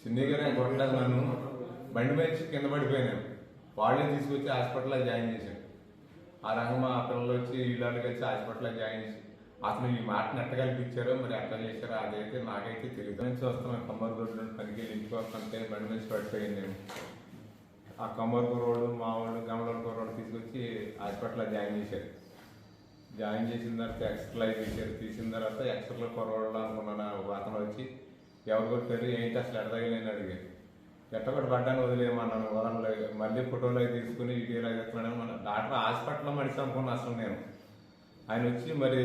చిన్నగానే గారు నన్ను. బండి మీద కింద పడిపోయినాను. వాళ్ళే తీసుకొచ్చి హాస్పిటల్లో జాయిన్ చేశాను ఆ రంగం మా పిల్లలు వచ్చి ఇళ్ళకి వచ్చి హాస్పిటల్లో జాయిన్ చేసి అసలు ఈ మాటను ఎట్ట కల్పించారో మరి ఎట్లా చేశారో అదైతే నాకైతే తెలియదు నుంచి వస్తున్నాను కమ్మరి రోడ్డు పనికి ఇంటికి వస్తుంటే బండి మీద పడిపోయింది నేను. ఆ కమ్మరి రోడ్డు మా వాళ్ళు గమల రోడ్డు తీసుకొచ్చి హాస్పిటల్లో జాయిన్ చేశారు. జాయిన్ చేసిన తర్వాత ఎక్స్ట్రా తీశారు తీసిన తర్వాత ఎక్స్ట్రా కొరవాళ్ళు అనుకున్నాను. ఒక అతను వచ్చి ఎవరు కొట్టారు ఏంటి అసలు ఎడదగి నేను అడిగాను ఎట్టకొట్టి పడ్డాను వదిలేమన్నాను వదలలేదు మళ్ళీ ఫోటోలు అవి తీసుకుని వీడియోలు అవి ఎత్తున్నాను మన డాక్టర్ హాస్పిటల్లో మనిషి అనుకున్నాను అసలు నేను. ఆయన వచ్చి మరి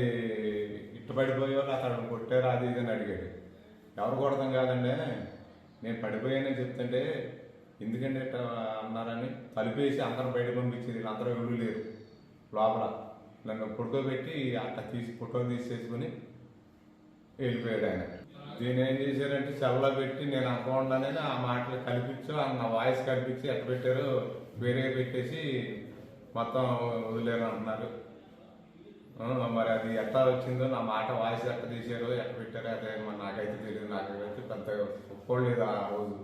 ఇట్టబడిపోయే వాళ్ళు అతను కొట్టారు అది ఇది అని అడిగాడు. ఎవరు కొడతాం కాదండి నేను పడిపోయానని చెప్తుంటే ఎందుకంటే ఇట్ట అన్నారని తలిపేసి అందరం బయట పంపించేది అందరూ ఎవరు లేరు. లోపల నన్ను ఫోటో పెట్టి అట్లా తీసి ఫోటో తీసేసుకుని వెళ్ళిపోయాడు ఆయన. దీని ఏం చేశారంటే సెల్లో పెట్టి నేను అనుకోండానే ఆ మాటలు కల్పించు అన్న నా వాయిస్ కల్పించి ఎట్ట పెట్టారు వేరే పెట్టేసి మొత్తం వదిలేరు అంటున్నారు. మరి అది ఎట్లా వచ్చిందో నా మాట వాయిస్ ఎట్ట తీసారో ఎట్ట పెట్టారో అదే మరి నాకైతే తెలియదు. నాకైతే పెద్ద ఒప్పుకోలేదు ఆ రోజు.